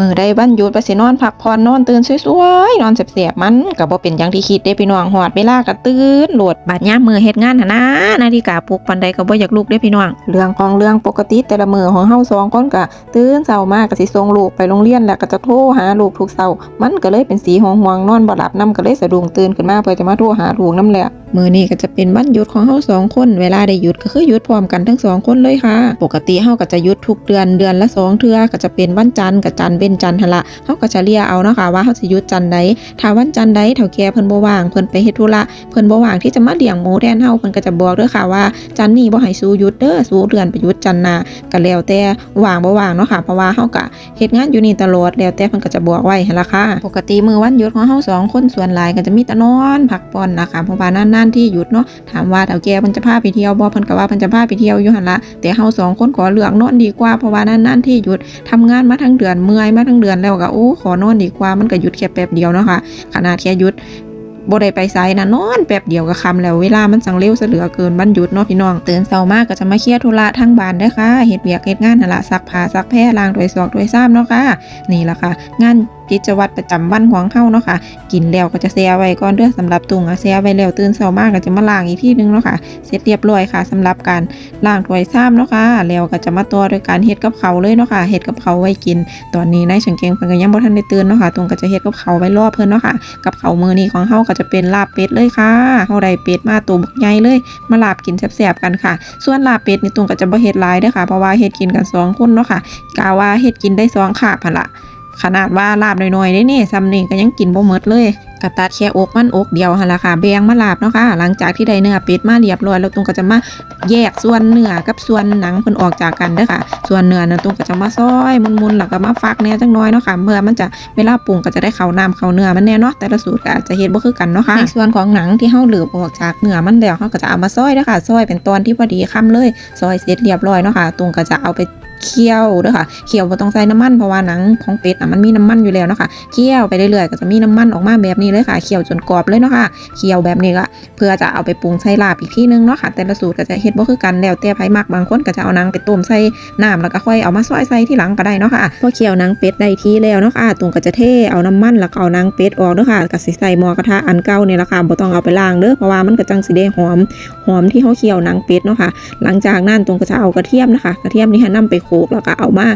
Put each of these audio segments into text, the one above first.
มือได้วันหยุดไปสินอนพักผ่อนนอนตื่นสวยๆนอนเสียบๆมันก็บ่เป็นอย่างที่คิดเด้พี่น้องหอดเวลาก็ตื่นโหลดบาดยามมือเฮ็ดงานหนนะนาฬิกาปลุกปันใดก็บ่อยากลุกเด้พี่น้องเรื่องของเรื่องปกติแต่ละมือของเฮาสองคนก็ตื่นเช้ามากก็สิส่งลูกไปโรงเรียนแล้วก็จะโทรหาลูกทุกเช้ามันก็เลยเป็นสีห่วงห่วงๆนอนบ่หลับนํก็เลยสะดุ้งตื่นขึ้นมาเพื่อจะมาโทรหาลูกนํแหละมือนี้ก็จะเป็นวันหยุดของเฮาสองคน เวลาได้หยุดก็คือหยุดพร้อมกันทั้งสองคนเลยค่ะ ปกติเฮาก็จะหยุดทุกเดือนเดือนละสองเทื่อก็จะเป็นวันจันทร์กับจันทร์เว้นจันทร์หั่นละเฮาก็จะเลียเอาเนาะค่ะว่าเฮาสิยุดจันใดถ้าวันจันใดเฒ่าแก่เพิ่นบ่ว่างเพิ่นไปเฮ็ดธุระเพิ่นบ่ว่างที่จะมาเลี้ยงหมูแทนเฮาเพิ่นก็จะบอกเด้อค่ะว่าจันนี้บ่ให้สู้ยุดเด้อสู้เดือนไปยุดจันนาก็แล้วแต่ว่างบ่ว่างเนาะค่ะเพราะว่าเฮาก็เฮ็ดงานอยู่นี่ตลอดแล้วแต่เพิ่นก็จะบอกไว้หั่นล่ะค่ะปกติมื้อวันหยุดของเฮาสองคนส่วนหลายก็จะมีแต่นอนพักผ่อนนะคะเพราะว่านานๆที่หยุดเนาะถามว่าเฒ่าแก่เพิ่นจะพาไปเที่ยวบ่เพิ่นก็ว่าเพิ่นจะพาไปเที่ยวอยู่หั่นล่ะแต่เฮาสองคนขอเลือกนอนดีกว่าเพราะว่านานๆที่หยุดทำงานมาทั้งเดือนเมื่อยมาทั้งเดือนแล้วก็โอ้ขอนอนดีกว่ามันก็หยุดแค่แป๊บเดียวเนาะค่ะขนาดแค่หยุดบ่ได้ไปไซนะนอนแป๊บเดียวก็คำแล้วเวลามันสังเร็วเสลือเกินวันหยุดเนาะพี่น้องตื่นเช้ามากก็จะมาเคลียร์ธุระทั้งบ้านได้ค่ะเฮ็ดเวียกเฮ็ดงานนั่นละซักผ้าซักแพรล้างถ้วยซอกถ้วยซ้ำเนาะค่ะนี่ละค่ะงาน กิจวัตรประจำวันของเฮาเนาะค่ะ กินแล้วก็จะแช่ไว้ก่อนเด้อสำหรับตุงอะแช่ไว้แล้วตื่นเช้ามากก็จะมาล้างอีกทีนึงเนาะค่ะ เสร็จเรียบร้อยค่ะสำหรับการล้างถ้วยซ้ำเนาะค่ะ แล้วก็จะมาต่อด้วยการเฮ็ดกับเขาเลยเนาะค่ะ เฮ็ดกับเขาไว้กิน ตอนนี้นายเฉิงเกงเพิ่นก็ยังบ่ทันได้ตื่นเนาะค่ะตุงก็จะเฮ็ดกับเขาไว้รอเพิ่นเนาะค่ะ กับเขามื้อนี้ของเฮาก็จะเป็นลาบเป็ดเลยค่ะเฮาได้เป็ดมาตัวบักใหญ่เลย มาลาบกินแซ่บๆกันค่ะ ส่วนลาบเป็ดนี่ตุงก็จะบ่เฮ็ดหลายเด้อค่ะ เพราะว่าเฮ็ดกินกันสองคนเนาะค่ะกะว่าเฮ็ดกินได้สองคาบหั่นล่ะ ขนาดว่าลาบน้อยๆได้นี่ซ้ำนี่ก็ยังกินบ่หมดเลยกระตัดแค่อกมันอกเดียวหั่นล่ะค่ะแบงมาลาบเนาะค่ะหลังจากที่ได้เนื้อเป็ดมาเรียบร้อยแล้วตุงก็จะมาแยกส่วนเนื้อกับส่วนหนังเพิ่นออกจากกันเด้อค่ะ ส่วนเนื้อนั้นตุงก็จะมาซอยมุนๆแล้วก็มาฟักแหน่จังน้อยเนาะค่ะเพื่อมันจะเวลาปรุงก็จะได้เข้าน้ำเข้าเนื้อมันแน่เนาะแต่ละสูตรก็อาจจะเฮ็ดบ่คือกันเนาะค่ะในส่วนของหนังที่เฮาเหลือบออกจากเนื้อมันแล้วเฮาก็จะเอามาซอยเด้อค่ะซอยเป็นตอนที่พอดีคำเลยซอยเสร็จเรียบร้อยเนาะค่ะตุงก็จะเอาไป เคี่ยวเด้อค่ะเคี่ยวบ่ต้องใส่น้ำมันเพราะว่าหนังของเป็ดอะมันมีน้ำมันอยู่แล้วเนาะค่ะเคี่ยวไปเรื่อยๆก็จะมีน้ำมันออกมาแบบนี้เลยค่ะเคี่ยวจนกรอบเลยเนาะค่ะเคี่ยวแบบนี้ก็เพื่อจะเอาไปปรุงใส่ลาบอีกที่นึงเนาะค่ะ แต่ละสูตรก็จะเฮ็ดบ่คือกันแล้วแต่ไผมักบางคนก็จะเอาหนังไปต้มใส่น้ำแล้วก็ค่อยเอามาซอยใส่ที่หลังก็ได้เนาะค่ะพอเคี่ยวหนังเป็ดได้ที่แล้วเนาะค่ะตุงก็จะเทเอาน้ำมันแล้วก็เอาหนังเป็ดออกเนาะค่ะก็สิใส่หม้อกระทะอันเก่าเนี่ยละค่ะบ่ต้องเอาไปล้างเด้อเพราะว่ามันก็จังสิได้หอมหอมที่เฮาเคี่ยวหนังเป็ดเนาะค่ะ หลังจากนั้นตรงก็จะเอากระเทียมนะคะ กระเทียมนี่ค่ะนำไปโคกแล้วก็เอามา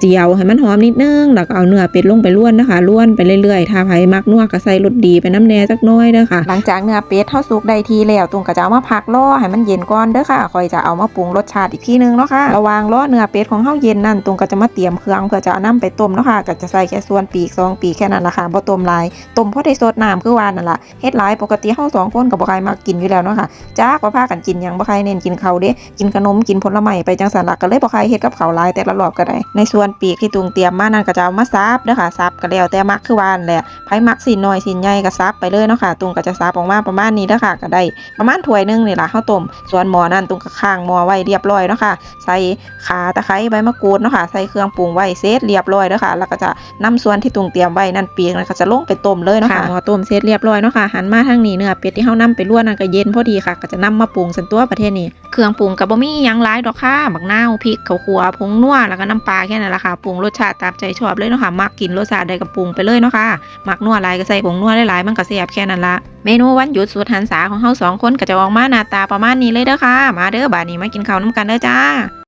เจียวให้มันหอมนิดนึง แล้วก็เอาเนื้อเป็ดลงไปล้วนนะคะล้วนไปเรื่อยๆถ้าไผ่มักนัวก็ใส่รสดีไปน้ำแน่จักน้อยเด้อค่ะ หลังจากเนื้อเป็ดเท่าสุกได้ทีแล้วตุงก็จะเอามาพักล่อให้มันเย็นก่อนเด้อค่ะคอยจะเอามาปรุงรสชาติอีกทีนึงเนาะค่ะระว่างล่อเนื้อเป็ดของเฮาเย็นนั่นตุงก็จะมาเตรียมเครื่องเพื่อจะเอานํไปต้มเนาะค่ะก็จะใส่แค่ส่วนปีกสองปีกแค่นั้นละค่ะบ่ต้มหลายต้มพอได้สดน้ำคือว่านั่นล่ะเฮ็ดหลายปกติเฮาสองคนก็บ่ใครมากินอยู่แล้วเนาะค่ะจ้าก็พากันกินยังบ่ใครเน้นกินข้าวเด้กินขนมกินผลไม้ไปจังซั่นล่ะก็เลยบ่ใครเฮ็ดกับข้าวหลายแต่ละรอบก็ได้ในส่วนปีกที่ตุงเตรียมมานั่นก็จะเอามาซับเด้อค่ะซับก็แล้วแต่มักคือวานแหละไผมักสินน้อยสินใหญ่ก็ซับไปเลยเนาะค่ะตุงก็จะซับออกมาประมาณนี้เด้อค่ะก็ได้ประมาณถ้วยหนึงนี่ล่ะข้าวต้มส่วนหม้อนั่นตุงก็ข้างหม้อไว้เรียบร้อยเนาะค่ะใส่ขาตะไคร้ใบมะกรูดเนาะค่ะใส่เครื่องปรุงไว้เสร็จเรียบร้อยเด้อค่ะแล้วก็จะนำส่วนที่ตุงเตรียมไว้นั่นปีกนั่นก็จะลงไปต้มเลยเนาะค่ะหม้อต้มเสร็จเรียบร้อยเนาะค่ะหันมาทางนี้เนื้อเป็ดที่เฮานำไปลวกนั่นก็เย็นพอดีค่ะ ก็จะนำมาปรุงสันตัวประเทศนี้เครื่องปรุงก็บ่มีหยังหลายดอกค่ะบักนาวพริกข้าวคั่วผงนัวแล้วก็น้ำปลาแค่นั้นแหละคะปรุงรสชาติตามใจชอบเลยเนาะค่ะมักกินรสชาติใดก็ปรุงไปเลยเนาะค่ะมักนัวลายก็ใส่ผงนัวหลายๆมันก็แซ่บแค่นั้นละเมนูวันหยุดสุดหันษาของเฮาสองคนก็จะออกมาหน้าตาประมาณนี้เลยเด้อค่ะ มาเด้อบัดนี้มากินข้าวน้ำกันเด้อจ้า